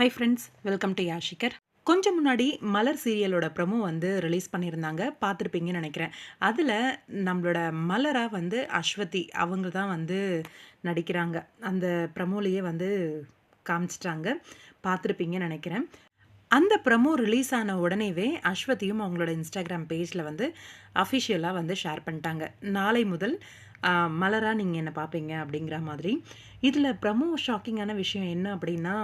High friends welcome to யாஷிகர் கொஞ்சம் முன்னாடி மலர் சீரியலோட ப்ரமோ வந்து ரிலீஸ் பண்ணியிருந்தாங்க. பார்த்துருப்பீங்கன்னு நினைக்கிறேன். அதில் நம்மளோட மலராக வந்து அஸ்வதி அவங்க தான் வந்து நடிக்கிறாங்க. அந்த ப்ரமோலையே வந்து காமிச்சிட்டாங்க. பார்த்துருப்பீங்கன்னு நினைக்கிறேன். அந்த ப்ரமோ ரிலீஸ் ஆன உடனேவே அஸ்வதியும் அவங்களோட இன்ஸ்டாகிராம் பேஜில் வந்து அஃபிஷியலாக வந்து ஷேர் பண்ணிட்டாங்க. நாளை முதல் மலராக நீங்கள் என்னை பார்ப்பீங்க அப்படிங்கிற மாதிரி. இதில் ப்ரமோ ஷாக்கிங்கான விஷயம் என்ன அப்படின்னா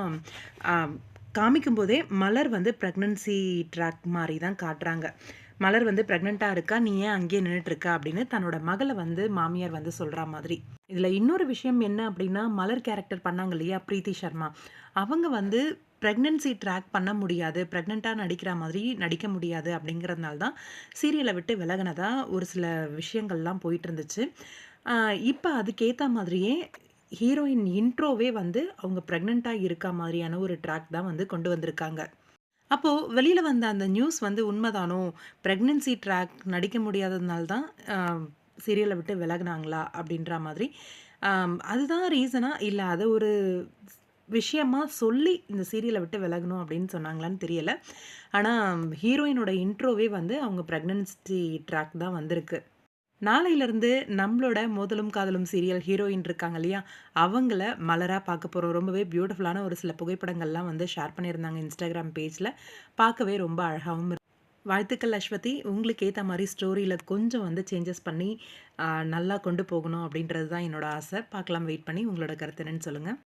காமிக்கும்போதே மலர் வந்து ப்ரெக்னன்சி ட்ராக் மாதிரி தான் காட்டுறாங்க. மலர் வந்து ப்ரெக்னெண்ட்டாக இருக்கா? நீ ஏன் அங்கேயே நின்றுட்டுருக்கா அப்படின்னு தன்னோட மகளை வந்து மாமியார் வந்து சொல்கிற மாதிரி. இதில் இன்னொரு விஷயம் என்ன அப்படின்னா மலர் கேரக்டர் பண்ணாங்க இல்லையா ப்ரீத்தி சர்மா. அவங்க வந்து ப்ரெக்னென்சி ட்ராக் பண்ண முடியாது. ப்ரெக்னெண்ட்டாக நடிக்கிற மாதிரி நடிக்க முடியாது அப்படிங்கிறதுனால தான் சீரியலை விட்டு விலகினதாக ஒரு சில விஷயங்கள்லாம் போயிட்டு இருந்துச்சு இப்போ அதுக்கேற்ற மாதிரியே ஹீரோயின் இன்ட்ரோவே வந்து அவங்க ப்ரெக்னெண்ட்டாக இருக்கா மாதிரியான ஒரு ட்ராக் தான் வந்து கொண்டு வந்திருக்காங்க. அப்போது வெளியில் வந்த அந்த நியூஸ் வந்து உண்மைதானோ? ப்ரெக்னென்சி ட்ராக் நடிக்க முடியாததுனால தான் சீரியலை விட்டு விலகினாங்களா அப்படின்ற மாதிரி. அதுதான் ரீசனாக இல்லை அதை ஒரு விஷயமா சொல்லி இந்த சீரியலை விட்டு விலகணும் அப்படின்னு சொன்னாங்களான்னு தெரியல. ஆனால் ஹீரோயினோட இன்ட்ரோவே வந்து அவங்க ப்ரெக்னன்சி ட்ராக் தான் வந்திருக்கு. நாளையிலேருந்து நம்மளோட மோதலும் காதலும் சீரியல் ஹீரோயின் இருக்காங்க இல்லையா? அவங்கள மலராக பார்க்க போகிறோம் ரொம்பவே பியூட்டிஃபுல்லான ஒரு சில புகைப்படங்கள்லாம் வந்து ஷேர் பண்ணியிருந்தாங்க இன்ஸ்டாகிராம் பேஜில் பார்க்கவே ரொம்ப அழகாகவும் வாழ்த்துக்கள் அஸ்வதி. உங்களுக்கு ஏற்ற மாதிரி ஸ்டோரியில் கொஞ்சம் வந்து சேஞ்சஸ் பண்ணி நல்லா கொண்டு போகணும் அப்படின்றது தான் என்னோட ஆசை. பார்க்கலாம் வெயிட் பண்ணி உங்களோட கருத்து என்னன்னு சொல்லுங்கள்